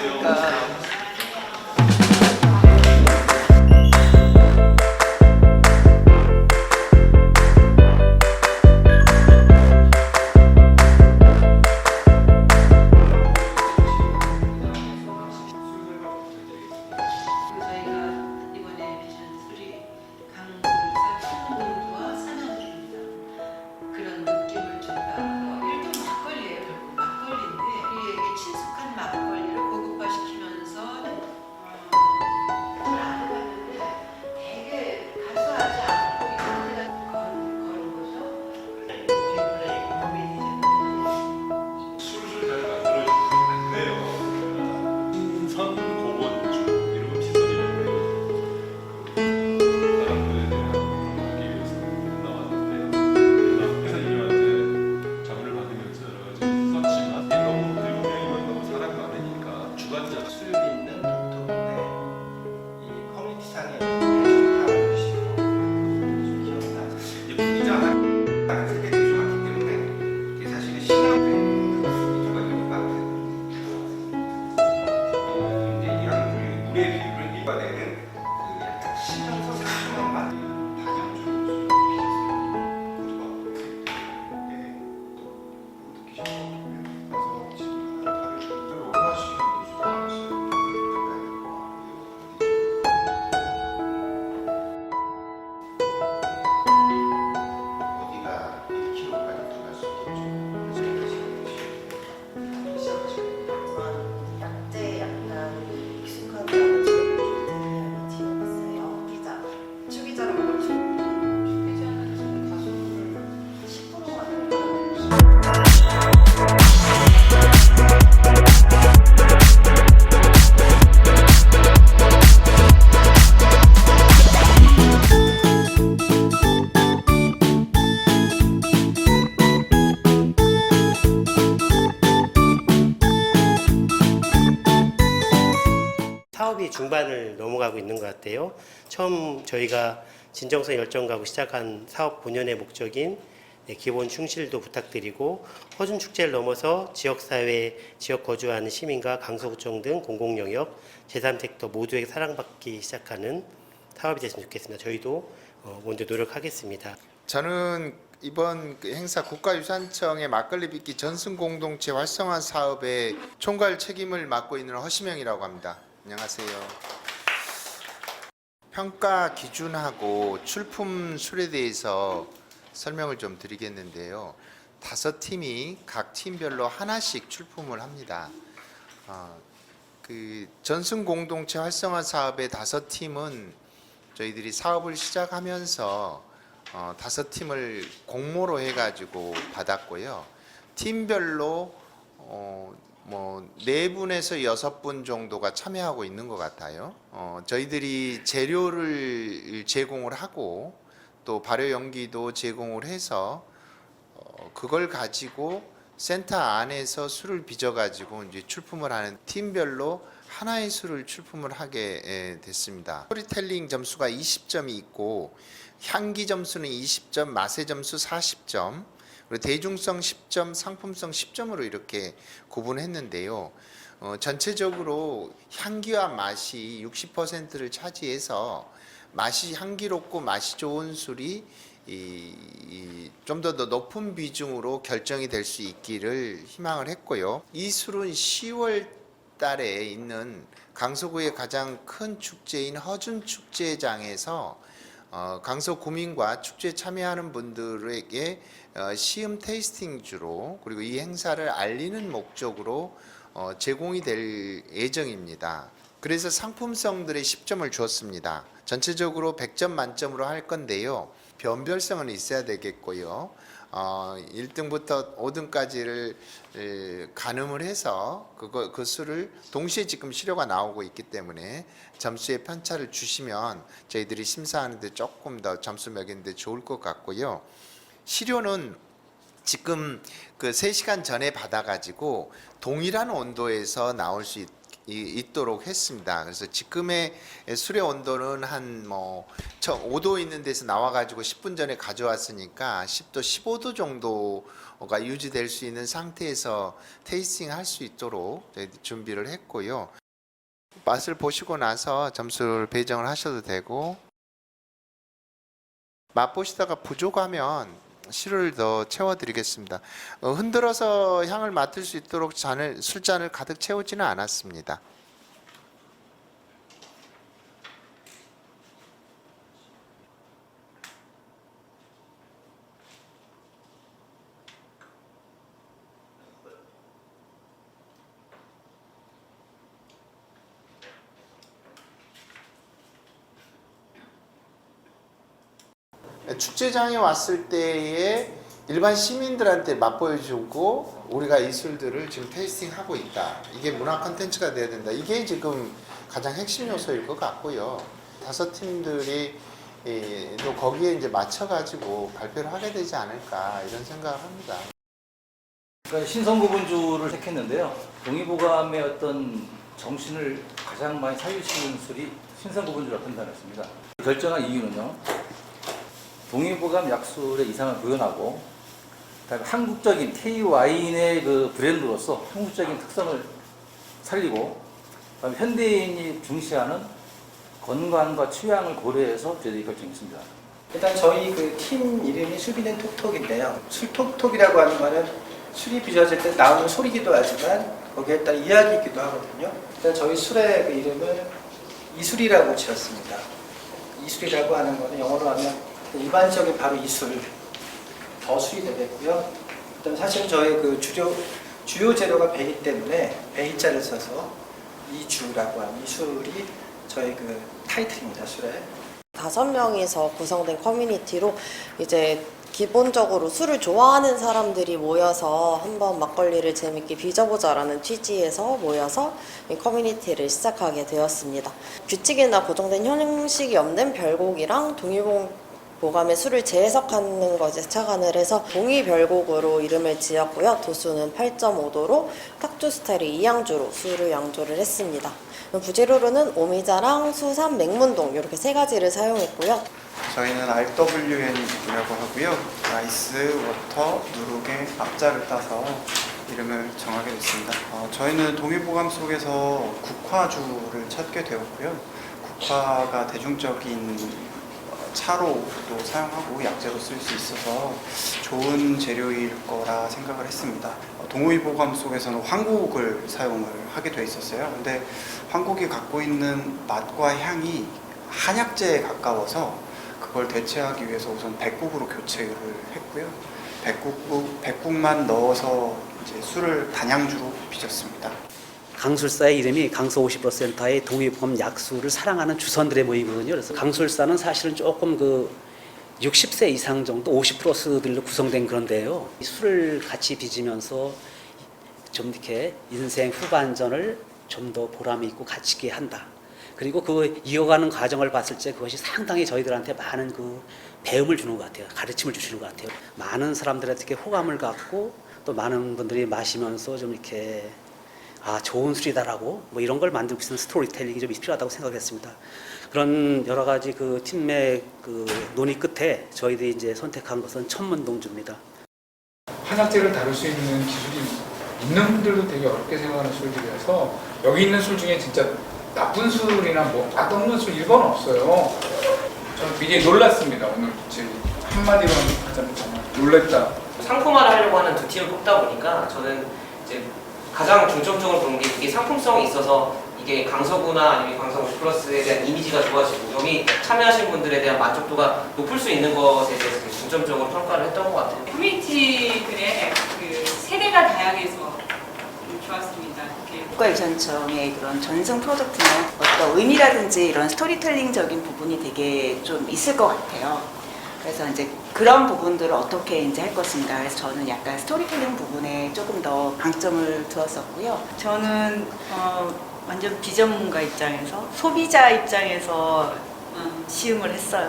안녕하십니 먹 사업이 중반을 넘어가고 있는 것 같아요. 처음 저희가 진정성 열정 가고 시작한 사업 본연의 목적인 네, 기본 충실도 부탁드리고 허준 축제를 넘어서 지역 사회, 지역 거주하는 시민과 강서구청 등 공공 영역 제3섹터 모두에게 사랑받기 시작하는 사업이 됐으면 좋겠습니다. 저희도 어, 먼저 노력하겠습니다. 저는 이번 그 행사 국가유산청의 막걸리 빚기 전승 공동체 활성화 사업의 총괄 책임을 맡고 있는 허시명이라고 합니다. 안녕하세요. 평가 기준하고 출품 술에 대해서 설명을 좀 드리겠는데요. 다섯 팀이 각 팀별로 하나씩 출품을 합니다. 어, 그 전승 공동체 활성화 사업의 다섯 팀은 저희들이 사업을 시작하면서 어, 다섯 팀을 공모로 해가지고 받았고요. 팀별로 어, 뭐 네 분에서 여섯 분 정도가 참여하고 있는 것 같아요. 어, 저희들이 재료를 제공을 하고 또 발효 연기도 제공을 해서 어, 그걸 가지고 센터 안에서 술을 빚어 가지고 이제 출품을 하는 팀별로 하나의 술을 출품을 하게 예, 됐습니다. 스토리텔링 점수가 20점이 있고 향기 점수는 20점, 맛의 점수 40점, 그리고 대중성 10점, 상품성 10점으로 이렇게 구분했는데요. 어, 전체적으로 향기와 맛이 60%를 차지해서 맛이 향기롭고 맛이 좋은 술이 좀더 높은 비중으로 결정이 될 수 있기를 희망을 했고요. 이 술은 10월 달에 있는 강서구의 가장 큰 축제인 허준 축제장에서 어, 강서 구민과 축제 참여하는 분들에게 어, 시음 테이스팅주로 그리고 이 행사를 알리는 목적으로 어, 제공이 될 예정입니다. 그래서 상품성들의 10점을 주었습니다. 전체적으로 100점 만점으로 할 건데요. 변별성은 있어야 되겠고요. 어, 1등부터 5등까지를 가늠을 해서 그거 그 수를 동시에 지금 시료가 나오고 있기 때문에 점수의 편차를 주시면 저희들이 심사하는데 조금 더 점수 매기는데 좋을 것 같고요. 시료는 지금 그 3시간 전에 받아가지고 동일한 온도에서 나올 수 있, 있도록 했습니다. 그래서 지금의 술의 온도는 한뭐 5도 있는 데서 나와가지고 10분 전에 가져왔으니까 10도, 15도 정도가 유지될 수 있는 상태에서 테이스팅 할 수 있도록 준비를 했고요. 맛을 보시고 나서 점수를 배정을 하셔도 되고 맛보시다가 부족하면 시를 더 채워드리겠습니다. 어, 흔들어서 향을 맡을 수 있도록 잔을 술잔을 가득 채우지는 않았습니다. 축제장에 왔을 때에 일반 시민들한테 맛보여주고 우리가 이 술들을 지금 테이스팅하고 있다. 이게 문화 컨텐츠가 돼야 된다. 이게 지금 가장 핵심 요소일 것 같고요. 다섯 팀들이 예, 또 거기에 이제 맞춰가지고 발표를 하게 되지 않을까 이런 생각을 합니다. 그러니까 신성부분주를 택했는데요. 동의보감의 어떤 정신을 가장 많이 살리시는 술이 신성부분주라고 판단했습니다. 결정한 이유는요. 동의보감 약술의 이상을 구현하고 그다음에 한국적인 K 와인의 그 브랜드로서 한국적인 특성을 살리고 그다음에 현대인이 중시하는 건강과 취향을 고려해서 저희들이 결정했습니다. 일단 저희 그 팀 이름이 수비된 톡톡인데요. 술톡톡이라고 하는 거는 술이 빚어질 때 나오는 소리기도 하지만 거기에 따른 이야기이기도 하거든요. 일단 저희 술의 그 이름을 이술이라고 지었습니다. 이술이라고 하는 거는 영어로 하면 일반적인 바로 이술, 더 술이 되겠고요. 그다음 사실 저희 그 주요 주요 재료가 배이기 때문에 배이자를 써서 이주라고 하는 이술이 저희 그 타이틀입니다 술에. 다섯 명이서 구성된 커뮤니티로 이제 기본적으로 술을 좋아하는 사람들이 모여서 한번 막걸리를 재밌게 빚어보자라는 취지에서 모여서 이 커뮤니티를 시작하게 되었습니다. 규칙이나 고정된 형식이 없는 별곡이랑 동의봉 보감의 술을 재해석하는 것에 착안을 해서 동의별곡으로 이름을 지었고요. 도수는 8.5도로 탁주 스타일의 이양주로 술을 양조를 했습니다. 부재료로는 오미자랑 수산, 맹문동 이렇게 세 가지를 사용했고요. 저희는 RWN이라고 하고요. 라이스, 워터, 누룩의 앞자를 따서 이름을 정하게 됐습니다. 어, 저희는 동의보감 속에서 국화주를 찾게 되었고요. 국화가 대중적인 어, 차로도 사용하고 약재로 쓸 수 있어서 좋은 재료일 거라 생각을 했습니다. 어, 동의보감 속에서는 황곡을 사용을 하게 돼 있었어요. 근데 황곡이 갖고 있는 맛과 향이 한약재에 가까워서 그걸 대체하기 위해서 우선 백국으로 교체를 했고요. 백국 백국만 넣어서 이제 술을 단양주로 빚었습니다. 강술사의 이름이 강서 50%센터의 동의보험 약수를 사랑하는 주선들의 모임이거든요. 그래서 강술사는 사실은 조금 그 60세 이상 정도 50 플러스들로 구성된 그런데요. 이 술을 같이 빚으면서 좀 이렇게 인생 후반전을 좀 더 보람 있고 가치 있게 한다. 그리고 그 이어가는 과정을 봤을 때 그것이 상당히 저희들한테 많은 그 배움을 주는 것 같아요. 가르침을 주시는 것 같아요. 많은 사람들한테 호감을 갖고 또 많은 분들이 마시면서 좀 이렇게 아 좋은 술이다라고 뭐 이런 걸 만들고 있는 스토리텔링이 좀 필요하다고 생각했습니다. 그런 여러 가지 그 팀의 그 논의 끝에 저희들이 이제 선택한 것은 천문동주입니다. 한약재를 다룰 수 있는 기술이 있는 분들도 되게 어렵게 생각하는 술들이라서 여기 있는 술 중에 진짜 나쁜 술이나 뭐 맛없는 술 이건 없어요. 저는 굉장히 놀랐습니다 오늘 제 한마디로 하자면 정말 놀랬다. 상품화를 하려고 하는 두 팀을 뽑다 보니까 저는 이제 가장 중점적으로 보는 게 이게 상품성이 있어서 이게 강서구나 아니면 강서 50 플러스에 대한 이미지가 좋아지고 여기 참여하신 분들에 대한 만족도가 높을 수 있는 것에 대해서 되게 중점적으로 평가를 했던 것 같아요. 커뮤니티들의 그 세대가 다양해서 좀 좋았습니다. 이렇게 국가유산청의 그런 전승 프로젝트는 어떤 의미라든지 이런 스토리텔링적인 부분이 되게 좀 있을 것 같아요. 그래서 이제 그런 부분들을 어떻게 이제 할 것인가. 그래서 저는 약간 스토리텔링 부분에 조금 더 방점을 두었었고요. 저는 어, 완전 비전문가 입장에서 소비자 입장에서 음, 시음을 했어요.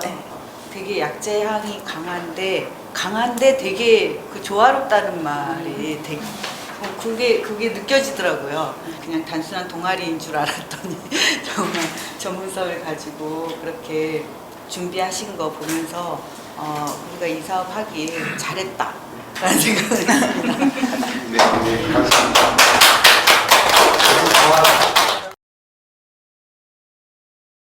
되게 약재 향이 강한데 강한데 되게 그 조화롭다는 말이 되게 어, 그게 그게 느껴지더라고요. 그냥 단순한 동아리인 줄 알았더니 정말 전문성을 가지고 그렇게 준비하신 거 보면서 어, 우리가 이 사업 하기 잘했다라는 생각을 합니다. 네, 네, 감사합니다.